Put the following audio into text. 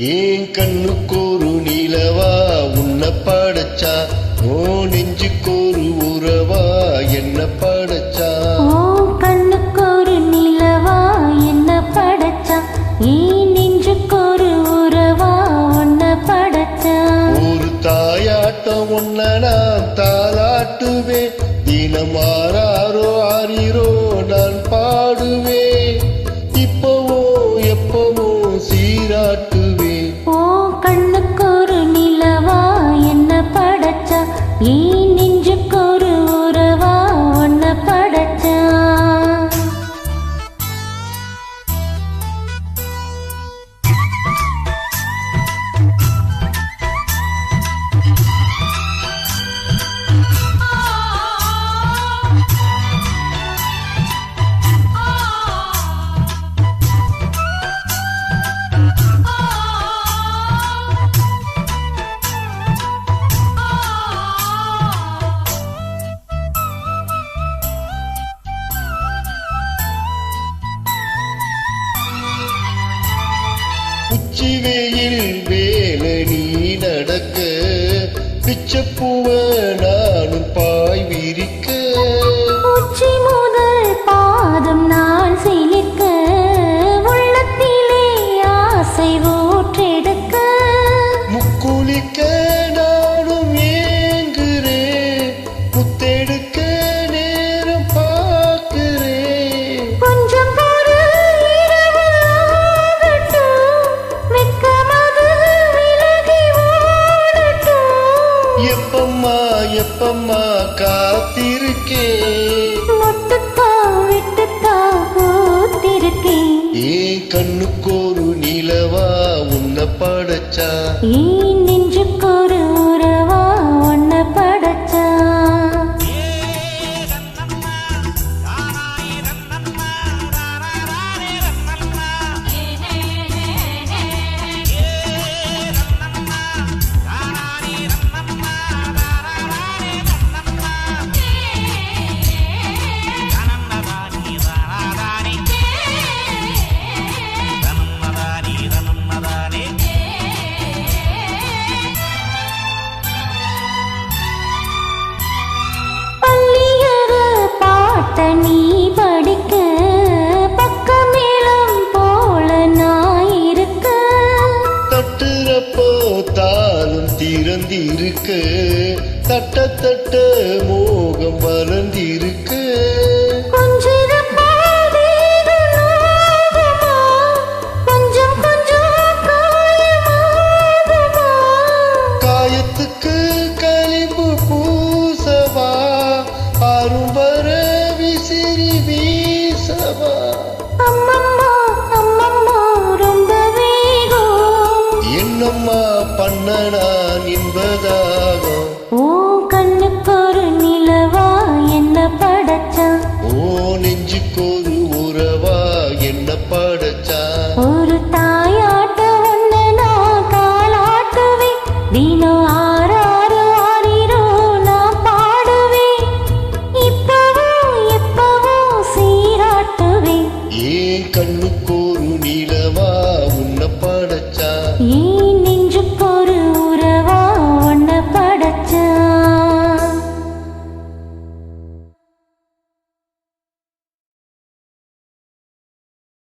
ஏன் கண்ணுக்கொரு நிலவா? உன்னை படைச்சா? ஓ நெஞ்சுக்கொரு உறவா? என்ன படைச்சா? ஓ கண்ணுக்கு ஒரு நிலவா? என்ன படைச்சா? ஈ நெஞ்சுக்கு ஒரு உறவா? உன்ன படைச்சா? ஒரு தாயாட்டம் ஒன்ன உச்சி வேலனி நடக்க. பிச்சப்பூவ நானும் பாய் விரிக்க. எப்பம்மா காத்திருக்கேன் முட்டுத்தா விட்டுத்தா பூத்திருக்கேன் ஏன் கண்ணுக்கொரு நிலவா உன்னை படைச்சா ஈ நெஞ்சுக்கொரு உறவா படிக்க பக்கமேளம் போல நாயிருக்க. தட்டுறப்போ தாளம் திறந்திருக்க. தட்ட தட்ட மோகம் வளர்ந்திருக்க. உன்னடா நின்பதாகம் உன் கண்ணுக்கு ஒரு நிலவா என்ன படைச்சா? ஓ நெஞ்சுக்கு ஒரு உறவா என்ன படைச்சா? ஒரு தாயாட்ட ஒன்னு நான் காலாட்டுவேன். தினம் ஆறாறு ஆறிரோ நான் பாடுவேன். இப்பவும் எப்பவும் சீராட்டுவேன். ஏன் கண்ணுக்கு